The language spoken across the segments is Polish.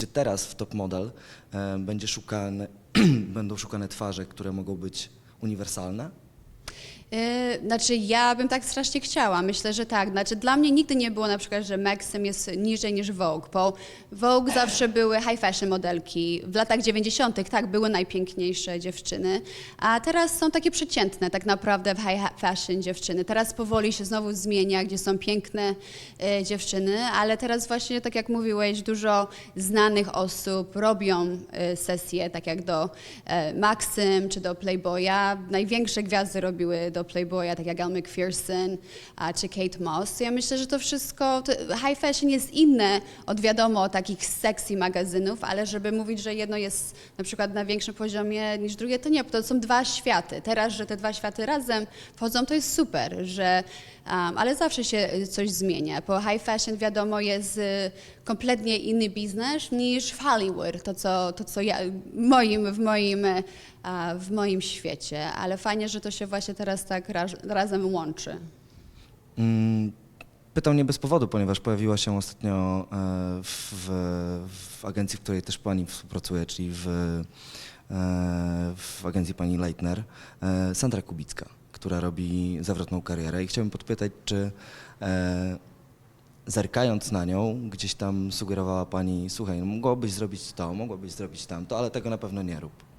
Czy teraz w Top Model e, będzie szukane, będą szukane twarze, które mogą być uniwersalne? Yy, Znaczy, ja bym tak strasznie chciała. Myślę, że tak. Znaczy, dla mnie nigdy nie było na przykład, że Maxim jest niżej niż Vogue, bo Vogue zawsze były high fashion modelki. W latach 90. tak, były najpiękniejsze dziewczyny, a teraz są takie przeciętne tak naprawdę w high fashion dziewczyny. Teraz powoli się znowu zmienia, gdzie są piękne e, dziewczyny, ale teraz właśnie, tak jak mówiłeś, dużo znanych osób robią e, sesje, tak jak do Maxim czy do Playboya. Największe gwiazdy robiły do Playboya, tak jak Elle McPherson a, czy Kate Moss. Ja myślę, że to wszystko, to high fashion jest inne od wiadomo takich sexy magazynów, ale żeby mówić, że jedno jest na przykład na większym poziomie niż drugie, to nie, to są dwa światy. Teraz, że te dwa światy razem wchodzą, to jest super, że, um, ale zawsze się coś zmienia. Po high fashion wiadomo jest y, kompletnie inny biznes niż Hollywood, to co, to, co ja, moim, w, moim, y, w moim świecie, ale fajnie, że to się właśnie teraz tak raz, razem łączy. Mm, Pytam nie bez powodu, ponieważ pojawiła się ostatnio e, w, w agencji, w której też pani współpracuje, czyli w, e, w agencji pani Leitner, e, Sandra Kubicka, która robi zawrotną karierę. I chciałbym podpytać, czy zerkając na nią, gdzieś tam sugerowała pani, słuchaj, no, mogłabyś zrobić to, mogłabyś zrobić tamto, ale tego na pewno nie rób.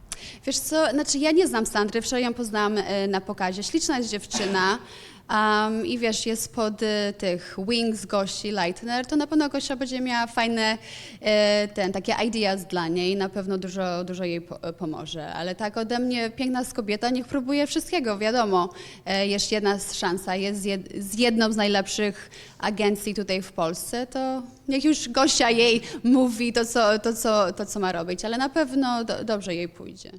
Wiesz co, znaczy ja nie znam Sandry, wczoraj ją poznałam e, na pokazie. Śliczna jest dziewczyna um, i wiesz, jest pod e, tych wings gości Leitner, to na pewno Gosia będzie miała fajne e, ten, takie ideas dla niej, na pewno dużo, dużo jej po, e, pomoże. Ale tak ode mnie piękna jest kobieta, niech próbuje wszystkiego, wiadomo. E, jeszcze jedna szansa, jest z, jed, z jedną z najlepszych agencji tutaj w Polsce, to niech już Gosia jej mówi to, co, to, co, to, co ma robić, ale na pewno do, dobrze jej pójdzie.